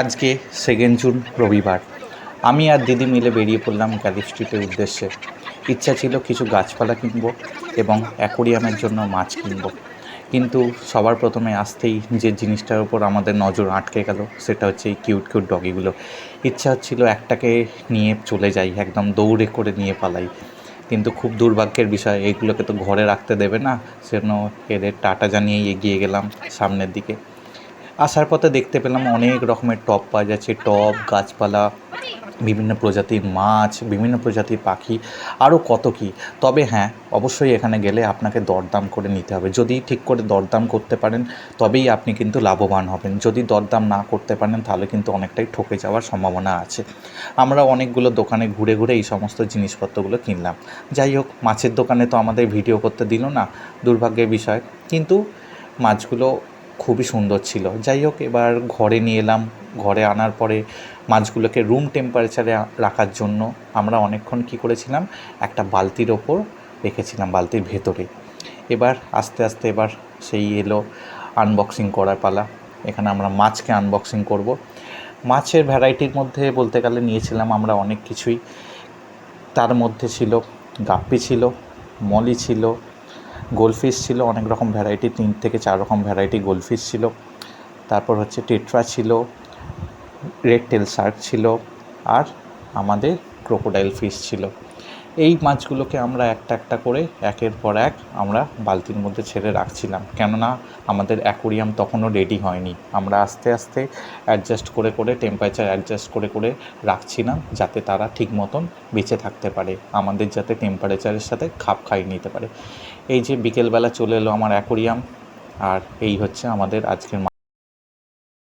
আজকে second June, রবিবার। আমি আর দিদি মিলে বেরিয়ে পড়লাম গ্যালিফ স্ট্রিটের উদ্দেশ্যে। ইচ্ছা ছিল কিছু গাছপালা কিনব এবং অ্যাকোরিয়ামের জন্য মাছ কিনব। কিন্তু সবার প্রথমে আসতেই যে জিনিসটার উপর আমাদের নজর আটকে গেল, সেটা হচ্ছে এই কিউট কিউট ডগিগুলো ইচ্ছা হচ্ছিল একটাকে নিয়ে চলে যাই, একদম দৌড়ে করে নিয়ে পালাই। কিন্তু খুব দুর্ভাগ্যের বিষয়, এগুলোকে তো ঘরে রাখতে দেবে না, সেজন্য এদের টাটা জানিয়েই এগিয়ে গেলাম সামনের দিকে। আসার পথে দেখতে পেলাম অনেক রকমের টব পাওয়া যাচ্ছে। টব গাছপালা, বিভিন্ন প্রজাতির মাছ, বিভিন্ন প্রজাতির পাখি আরও কত কী। তবে হ্যাঁ অবশ্যই এখানে গেলে আপনাকে দরদাম করে নিতে হবে। যদি ঠিক করে দরদাম করতে পারেন, তবেই আপনি কিন্তু লাভবান হবেন। যদি দরদাম না করতে পারেন, তাহলে কিন্তু অনেকটাই ঠকে যাওয়ার সম্ভাবনা আছে। আমরা অনেকগুলো দোকানে ঘুরে ঘুরে এই সমস্ত জিনিসপত্রগুলো কিনলাম। যাই হোক, মাছের দোকানে তো আমাদের ভিডিও করতে দিল না, দুর্ভাগ্যের বিষয়। কিন্তু মাছগুলো খুবই সুন্দর ছিল। যাই হোক, এবার ঘরে নিয়ে এলাম। ঘরে আনার পরে মাছগুলোকে রুম টেম্পারেচারে রাখার জন্য আমরা অনেকক্ষণ কী করেছিলাম? একটা বালতির ওপর রেখেছিলাম, বালতির ভেতরে। এবার আস্তে আস্তে এবার সেই এলো আনবক্সিং করার পালা। এখানে আমরা মাছকে আনবক্সিং করব। মাছের ভ্যারাইটির মধ্যে বলতে গেলে নিয়েছিলাম আমরা অনেক কিছুই। তার মধ্যে ছিল, গাপ্পি ছিল, মলি ছিল গোলফিশ ছিল, অনেক রকম ভ্যারাইটি তিন থেকে চার রকম ভ্যারাইটি গোলফিশ ছিল। তারপর হচ্ছে টেট্রা ছিল, রেড টেল শার্ক ছিল, আর আমাদের ক্রোকোডাইল ফিশ ছিল। এই মাছগুলোকে আমরা একটা একটা করে একের পর এক আমরা বালতির মধ্যে ছেড়ে রাখছিলাম। কেননা আমাদের অ্যাকোরিয়াম তখনও রেডি হয়নি। আমরা আস্তে আস্তে অ্যাডজাস্ট করে করে টেম্পারেচার অ্যাডজাস্ট করে করে রাখছিলাম যাতে তারা ঠিক মতন বেঁচে থাকতে পারে। আমাদের যাতে টেম্পারেচারের সাথে খাপ খাইয়ে নিতে পারে। এই যে বিকেলবেলা চলে এলো আমার অ্যাকোরিয়াম, আর এই হচ্ছে আমাদের আজকের